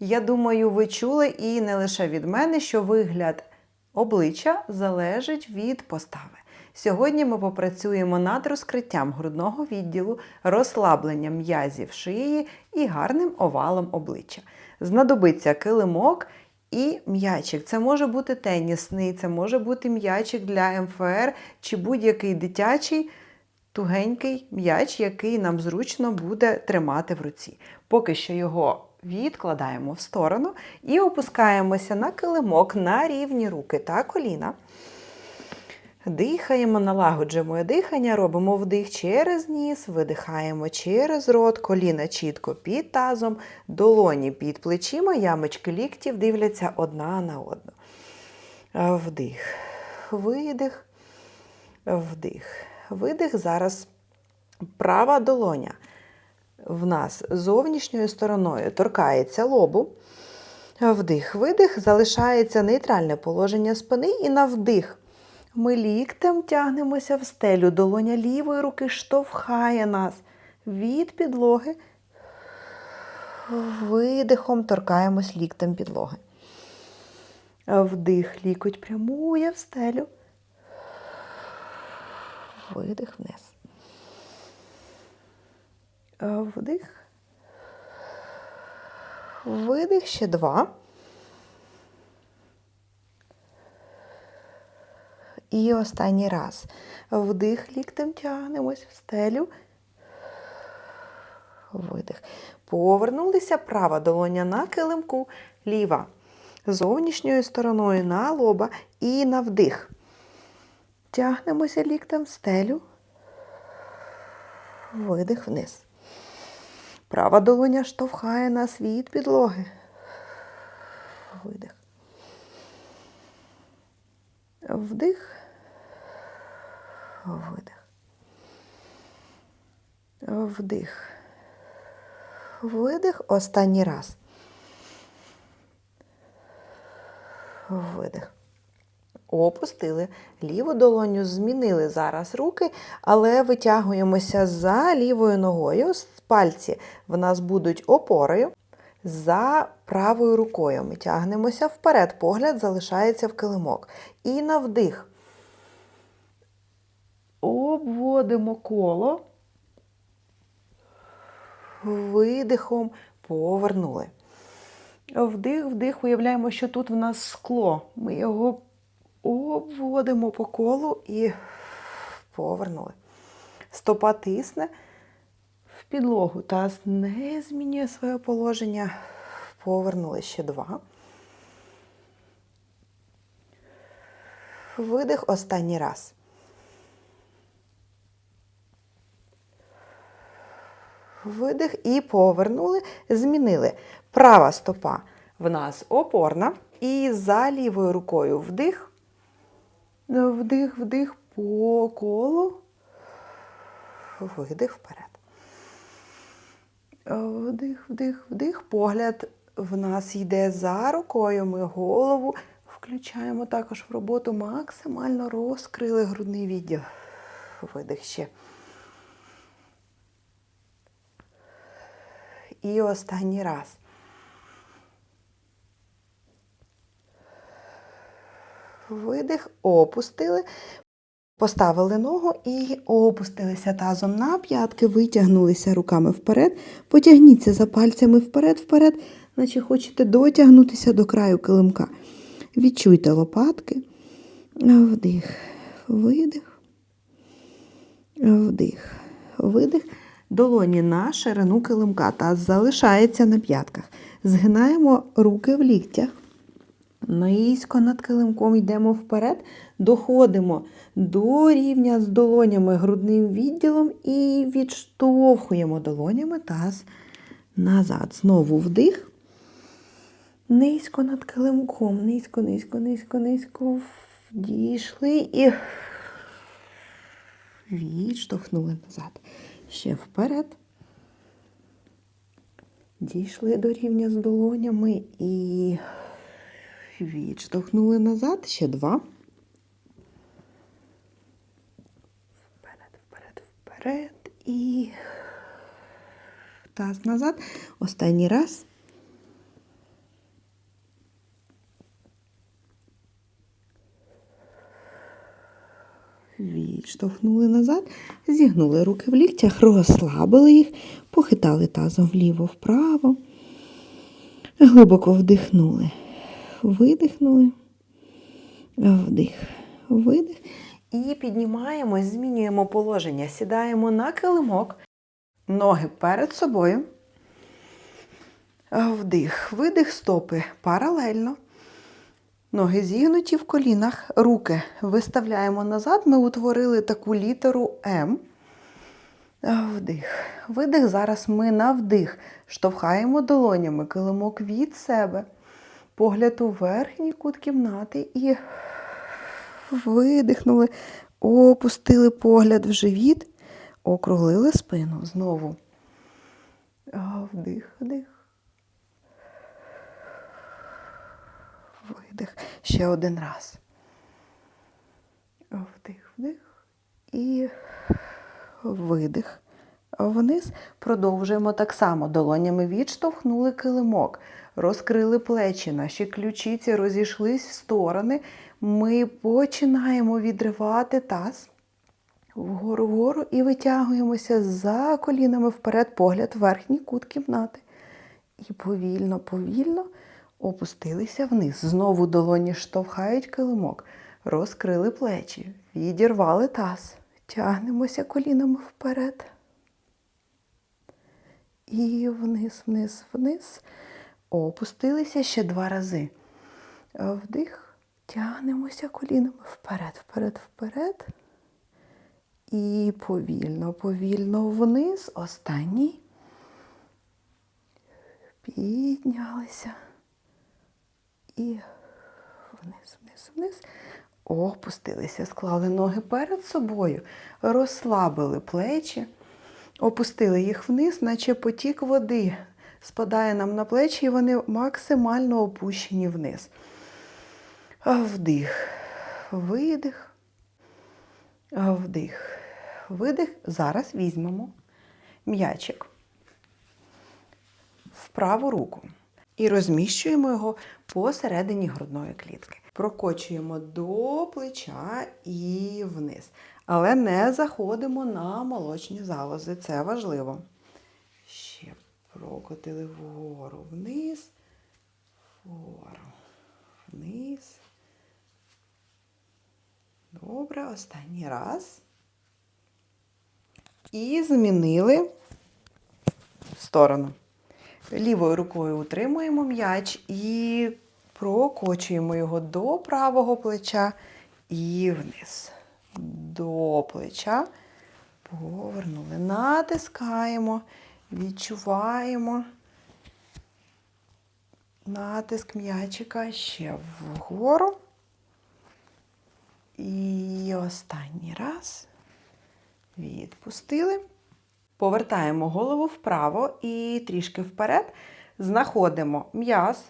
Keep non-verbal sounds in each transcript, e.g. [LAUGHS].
Я думаю, ви чули і не лише від мене, що вигляд обличчя залежить від постави. Сьогодні ми попрацюємо над розкриттям грудного відділу, розслабленням м'язів шиї і гарним овалом обличчя. Знадобиться килимок і м'ячик. Це може бути тенісний, це може бути м'ячик для МФР чи будь-який дитячий тугенький м'яч, який нам зручно буде тримати в руці. Поки що його відкладаємо в сторону і опускаємося на килимок на рівні руки та коліна. Дихаємо, налагоджуємо дихання, робимо вдих через ніс, видихаємо через рот, коліна чітко під тазом, долоні під плечима, ямочки ліктів дивляться одна на одну. Вдих, видих, вдих, видих. Зараз права долоня в нас зовнішньою стороною торкається лобу. Вдих, видих, залишається нейтральне положення спини і на вдих. Ми ліктем тягнемося в стелю. Долоня лівої руки штовхає нас від підлоги. Видихом торкаємось ліктем підлоги. Вдих, лікоть прямує в стелю. Видих вниз. Вдих. Видих ще два. І останній раз. Вдих, ліктем тягнемось в стелю. Видих. Повернулися права долоня на килимку, ліва зовнішньою стороною на лоба і на вдих. Тягнемося ліктем в стелю. Видих вниз. Права долоня штовхає нас від підлоги. Видих. Вдих. Видих. Вдих. Видих. Останній раз. Видих. Опустили. Ліву долоню змінили зараз руки, але витягуємося за лівою ногою. Пальці в нас будуть опорою. За правою рукою ми тягнемося вперед, погляд залишається в килимок. І на вдих. Обводимо коло. Видихом повернули. Вдих, вдих, уявляємо, що тут в нас скло. Ми його обводимо по колу і повернули. Стопа тисне в підлогу. Таз не змінює своє положення. Повернули ще два. Видих останній раз. Видих і повернули, змінили. Права стопа в нас опорна. І за лівою рукою вдих. Вдих, вдих по колу. Видих вперед. Вдих, вдих, вдих. Погляд в нас йде за рукою. Ми голову включаємо також в роботу. Максимально розкрили грудний відділ. Видих ще. І останній раз. Видих, опустили, поставили ногу і опустилися тазом на п'ятки, витягнулися руками вперед. Потягніться за пальцями вперед-вперед, наче хочете дотягнутися до краю килимка. Відчуйте лопатки. Вдих, видих, вдих, видих. Долоні на ширину килимка. Таз залишається на п'ятках. Згинаємо руки в ліктях. Низько над килимком йдемо вперед, доходимо до рівня з долонями грудним відділом і відштовхуємо долонями таз назад. Знову вдих. Низько над килимком. Низько, низько, низько, низько. Дійшли і відштовхнули назад. Ще вперед. Дійшли до рівня з долонями і Відштовхнули назад, ще два. Вперед, вперед, вперед і таз назад. Останній раз. Відштовхнули назад, зігнули руки в ліктях, розслабили їх, похитали тазом вліво-вправо, глибоко вдихнули видихнули, вдих, видих. І піднімаємось, змінюємо положення, сідаємо на килимок, ноги перед собою. Вдих, видих, стопи паралельно. Ноги зігнуті в колінах, руки виставляємо назад. Ми утворили таку літеру М. Вдих. Видих. Зараз ми на вдих. Штовхаємо долонями килимок від себе. Погляд у верхній кут кімнати і видихнули, опустили погляд в живіт, округлили спину. Знову. Вдих, вдих. Видих. Ще один раз. Вдих, вдих. І видих. Вниз продовжуємо так само. Долонями відштовхнули килимок, розкрили плечі, наші ключиці розійшлись в сторони. Ми починаємо відривати таз вгору вгору і витягуємося за колінами вперед, погляд в верхній кут кімнати. І повільно, повільно опустилися вниз. Знову долоні штовхають килимок, розкрили плечі, відірвали таз, тягнемося колінами вперед. І вниз, вниз, вниз. Опустилися ще два рази. Вдих, тягнемося колінами вперед, вперед, вперед. І повільно, повільно вниз. Останній. Піднялися. І вниз, вниз, вниз. Опустилися, склали ноги перед собою, розслабили плечі, опустили їх вниз, наче потік води спадає нам на плечі, і вони максимально опущені вниз. Вдих, видих, вдих, видих. Зараз візьмемо м'ячик в праву руку і розміщуємо його посередині грудної клітки. Прокочуємо до плеча і вниз. Але не заходимо на молочні залози. Це важливо. Ще прокотили вгору, вниз, вгору, вниз. Добре, останній раз. І змінили сторону. Лівою рукою утримуємо м'яч і прокочуємо його до правого плеча і вниз. До плеча. Повернули. Натискаємо, відчуваємо. Натиск м'ячика ще вгору. І останній раз. Відпустили. Повертаємо голову вправо і трішки вперед. Знаходимо м'яз,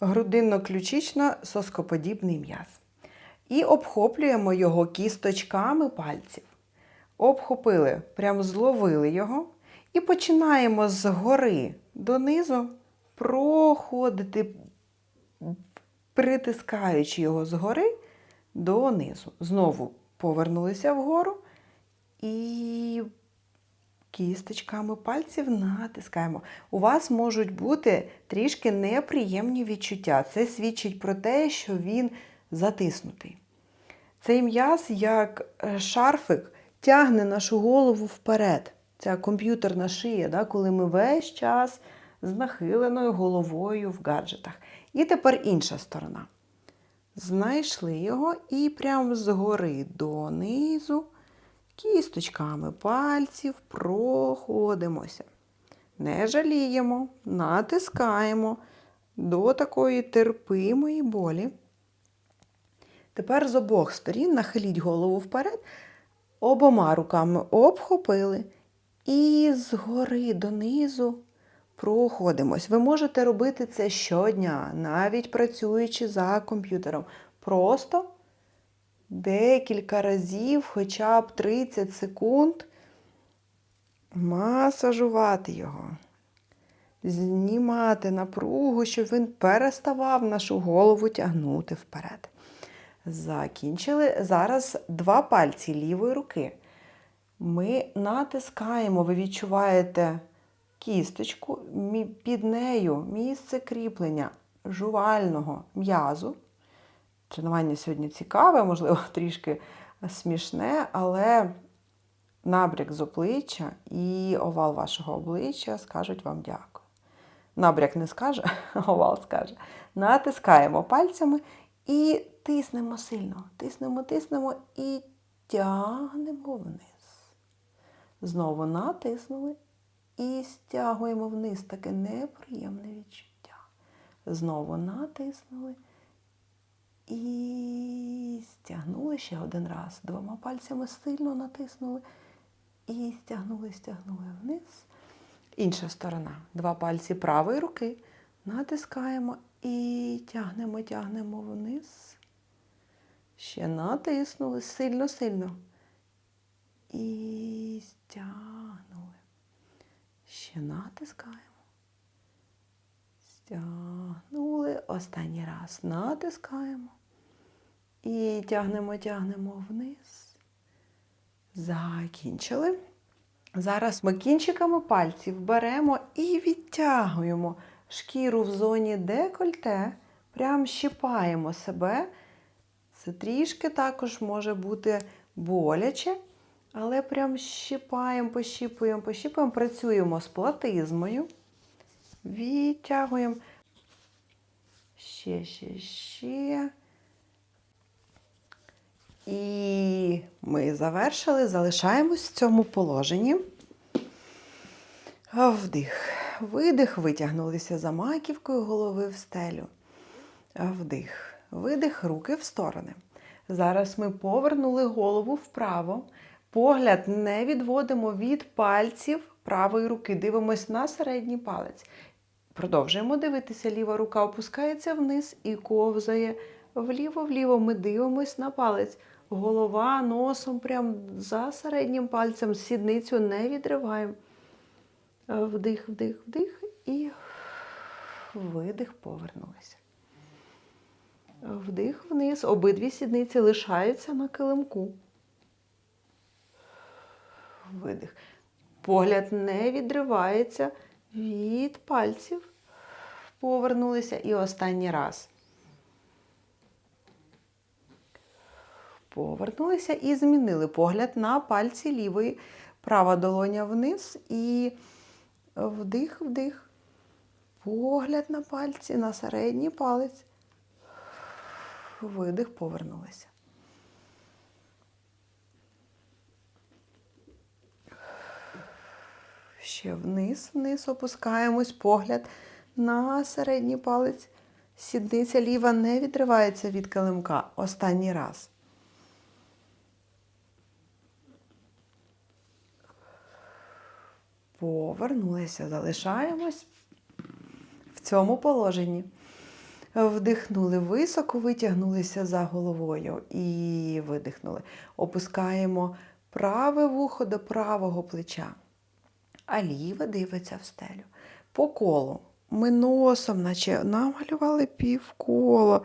грудинно-ключично-соскоподібний м'яз. І обхоплюємо його кісточками пальців. Обхопили, прямо зловили його. І починаємо згори донизу проходити, притискаючи його згори донизу. Знову повернулися вгору і кісточками пальців натискаємо. У вас можуть бути трішки неприємні відчуття. Це свідчить про те, що він затиснутий. Цей м'яз, як е, шарфик, тягне нашу голову вперед. Ця комп'ютерна шия, да, коли ми весь час з нахиленою головою в гаджетах. І тепер інша сторона. Знайшли його і прямо згори донизу кісточками пальців проходимося. Не жаліємо, натискаємо до такої терпимої болі. Тепер з обох сторін нахиліть голову вперед, обома руками обхопили і згори донизу проходимось. Ви можете робити це щодня, навіть працюючи за комп'ютером. Просто декілька разів, хоча б 30 секунд, масажувати його. Знімати напругу, щоб він переставав нашу голову тягнути вперед. Закінчили. Зараз два пальці лівої руки. Ми натискаємо, ви відчуваєте кісточку, під нею місце кріплення жувального м'язу. Тренування сьогодні цікаве, можливо, [LAUGHS] трішки смішне, але набряк з обличчя і овал вашого обличчя скажуть вам дякую. Набряк не скаже, [LAUGHS] овал скаже. Натискаємо пальцями і тиснемо сильно. Тиснемо, тиснемо і тягнемо вниз. Знову натиснули і стягуємо вниз таке неприємне відчуття. Знову натиснули і стягнули ще один раз. Двома пальцями сильно натиснули і стягнули, стягнули вниз. Інша сторона. Два пальці правої руки натискаємо і тягнемо, тягнемо вниз. Ще натиснули сильно-сильно. І стягнули. Ще натискаємо. Стягнули. Останній раз натискаємо. І тягнемо, тягнемо вниз. Закінчили. Зараз ми кінчиками пальців беремо і відтягуємо шкіру в зоні декольте, прям щипаємо себе. Це трішки також може бути боляче, але прям щипаємо, пощіпуємо, пощіпуємо, працюємо з платизмою. Відтягуємо. Ще, ще, ще. І ми завершили, залишаємось в цьому положенні. Вдих. Видих, витягнулися за маківкою голови в стелю. Вдих. Видих, руки в сторони. Зараз ми повернули голову вправо. Погляд не відводимо від пальців правої руки. Дивимось на середній палець. Продовжуємо дивитися. Ліва рука опускається вниз і ковзає вліво-вліво. Ми дивимось на палець. Голова носом прям за середнім пальцем. Сідницю не відриваємо. Вдих, вдих, вдих і видих, повернулися. Вдих вниз. Обидві сідниці лишаються на килимку. Видих. Погляд не відривається від пальців. Повернулися. І останній раз. Повернулися і змінили погляд на пальці лівої. Права долоня вниз і вдих, вдих. Погляд на пальці, на середній палець. Видих, повернулися. Ще вниз, вниз опускаємось, погляд на середній палець. Сідниця ліва не відривається від килимка. Останній раз. Повернулися, залишаємось в цьому положенні. Вдихнули високо, витягнулися за головою і видихнули. Опускаємо праве вухо до правого плеча, а ліве дивиться в стелю. По колу. Ми носом, наче намалювали півкола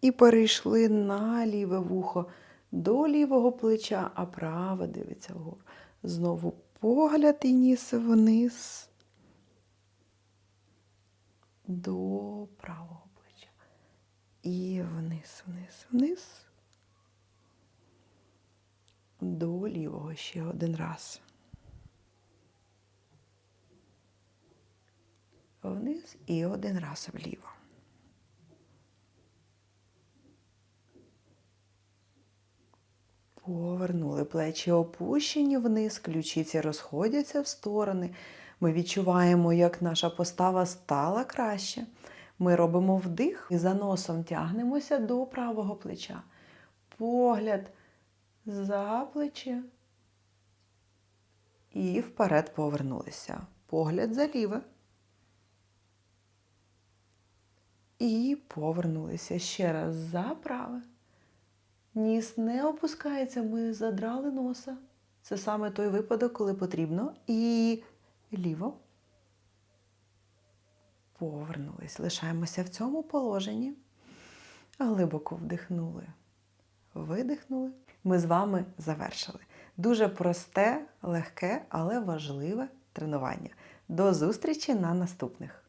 і перейшли на ліве вухо до лівого плеча, а праве дивиться вгору. Знову погляд і ніс вниз до правого. І вниз, вниз, вниз. До лівого ще один раз. Вниз і один раз вліво. Повернули плечі опущені вниз, ключиці розходяться в сторони. Ми відчуваємо, як наша постава стала краще. Ми робимо вдих і за носом тягнемося до правого плеча. Погляд за плече. І вперед повернулися. Погляд за ліве. І повернулися ще раз за праве. Ніс не опускається, ми задрали носа. Це саме той випадок, коли потрібно. І ліво. Повернулись. Лишаємося в цьому положенні. Глибоко вдихнули. видихнули. Ми з вами завершили. Дуже просте, легке, але важливе тренування. До зустрічі на наступних!